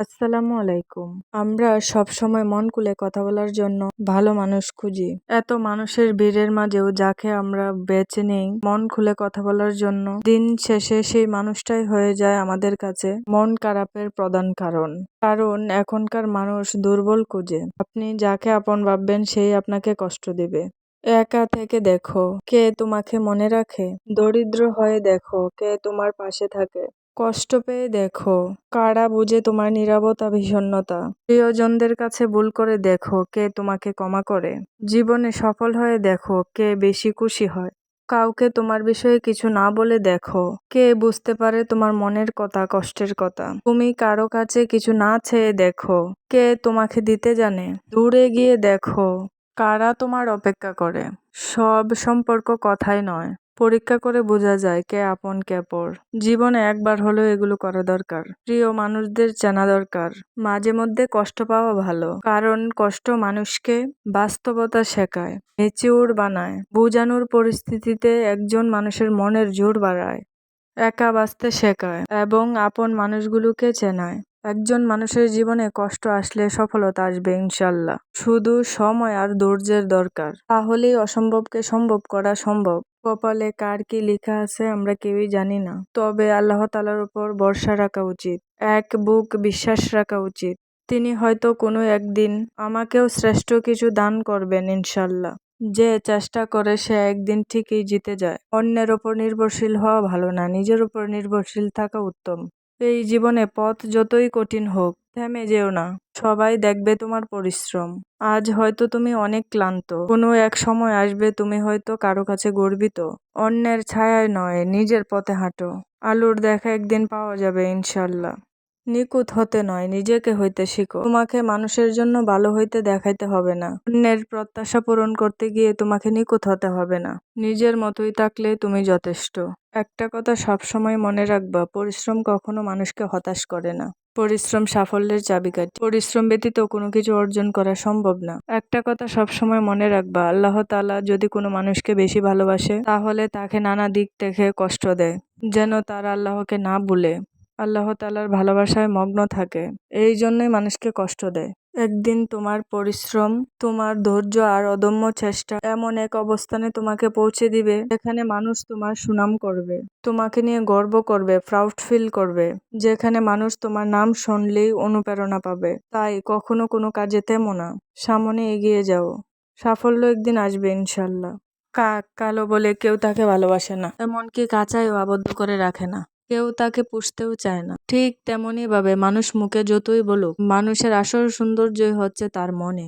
আসসালামু আলাইকুম। আমরা সব সময় মন খুলে কথা বলার জন্য ভালো মানুষ খুঁজি। এত মানুষের ভিড়ের মাঝেও যাকে আমরা বেছে নেই, মন খুলে কথা বলার জন্য দিন শেষে সেই মানুষটাই হয়ে যায় আমাদের কাছে মন খারাপের প্রধান কারণ। কারণ এখনকার মানুষ দুর্বল খুঁজে। আপনি যাকে আপন ভাববেন সেই আপনাকে কষ্ট দিবে। একা থেকে দেখো কে তোমাকে মনে রাখে। দরিদ্র হয়ে দেখো কে তোমার পাশে থাকে। কষ্ট পেয়ে দেখো, কারা বুঝে তোমার নীরবতা ভীষণতা প্রিয়জনদের কাছে ভুল করে দেখো কে তোমাকে ক্ষমা করে। জীবনে সফল হয়ে দেখো কে বেশি খুশি হয়। কাউকে তোমার বিষয়ে কিছু না বলে দেখো কে বুঝতে পারে তোমার মনের কথা, কষ্টের কথা। তুমি কারও কাছে কিছু না চেয়ে দেখো কে তোমাকে দিতে জানে। দূরে গিয়ে দেখো কারা তোমার অপেক্ষা করে? সব সম্পর্ক কথাই নয়। পরীক্ষা করে বোঝা যায় কে আপন, কে পর। জীবনে একবার হলেও এগুলো করা দরকার। প্রিয় মানুষদের জানা দরকার। মাঝে মধ্যে কষ্ট পাওয়া ভালো। কারণ কষ্ট মানুষকে বাস্তবতা শেখায় মেচিউর বানায়, বোঝানোর পরিস্থিতিতে একজন মানুষের মনের জোর বাড়ায়, একা বাঁচতে শেখায় এবং আপন মানুষগুলোকে চেনায়। একজন মানুষের জীবনে কষ্ট আসলে সফলতা আসবে ইনশাল্লাহ শুধু সময় আর ধৈর্যের দরকার। তাহলেই অসম্ভবকে সম্ভব করা সম্ভব। কপালে কার কি লেখা আছে আমরা কেউই জানি না। তবে আল্লাহ তালার উপর ভরসা রাখা উচিত। এক বুক বিশ্বাস রাখা উচিত। তিনি হয়তো কোনো একদিন আমাকেও শ্রেষ্ঠ কিছু দান করবেন ইনশাল্লাহ যে চেষ্টা করে সে একদিন ঠিকই জিতে যায়। অন্যের ওপর নির্ভরশীল হওয়া ভালো না। নিজের উপর নির্ভরশীল থাকা উত্তম। এই জীবনে পথ যতই কঠিন হোক, থেমে যেও না। সবাই দেখবে তোমার পরিশ্রম। আজ হয়তো তুমি অনেক ক্লান্ত। কোনো এক সময় আসবে তুমি হয়তো কারও কাছে গর্বিত। অন্যের ছায়ায় নয়, নিজের পথে হাঁটো। আলুর দেখা একদিন পাওয়া যাবে, ইনশাল্লাহ। নিকুত হতে নয়, নিজেকে হইতে শিখো। তোমাকে মানুষের জন্য ভালো হইতে দেখাইতে হবে না। অন্যের প্রত্যাশা পূরণ করতে গিয়ে তোমাকে নিকুত হতে হবে না। নিজের মতোই থাকলে তুমি যথেষ্ট। একটা কথা সবসময় মনে রাখবা, পরিশ্রম কখনো মানুষকে হতাশ করে না। পরিশ্রম সাফল্যের চাবিকাঠি। পরিশ্রম ব্যতীত কোনো কিছু অর্জন করা সম্ভব না। একটা কথা সবসময় মনে রাখবা, আল্লাহ তালা যদি কোনো মানুষকে বেশি ভালোবাসে, তাহলে তাকে নানা দিক থেকে কষ্ট দেয়, যেন তার আল্লাহকে না ভুলে। আল্লাহ তালার ভালোবাসায় মগ্ন থাকে, এই জন্যই মানুষকে কষ্ট দেয়। একদিন তোমার পরিশ্রম, তোমার ধৈর্য আর অদম্য চেষ্টা এমন এক অবস্থানে তোমাকে পৌঁছে দিবে, যেখানে মানুষ তোমার সুনাম করবে, তোমাকে নিয়ে গর্ব করবে প্রাউড ফিল করবে, যেখানে মানুষ তোমার নাম শুনলেই অনুপ্রেরণা পাবে। তাই কখনো কোনো কাজে তেমো না, সামনে এগিয়ে যাও, সাফল্য একদিন আসবে ইনশাল্লাহ। কাক কালো বলে কেউ তাকে ভালোবাসে না, এমনকি কাঁচাইও আবদ্ধ করে রাখে না। কেউ তাকে পুষতেও চায় না। ঠিক তেমনই ভাবে মানুষ মুখে যতই বলুক, মানুষের আসল সৌন্দর্যই হচ্ছে তার মনে।